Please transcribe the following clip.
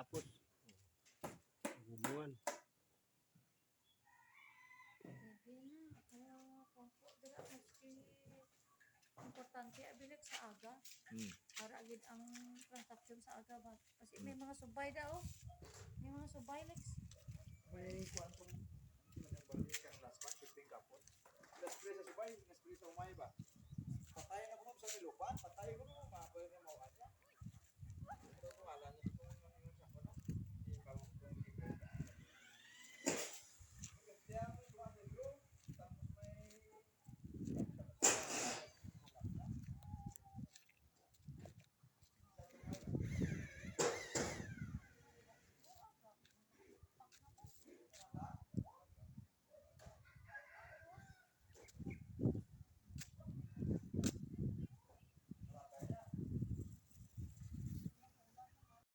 Yung Gumuan. Gubuan. Hindi na. Po, importante eh, abilik sa aga Hmm. para agad ang transaction sa aga ba kasi may mga subay daw may mga subay Lex May kwantong nagabalik kang last month, 15 kapon. Last pre sa subay, last pre sa umay ba? Patayin ako nun sa milupan.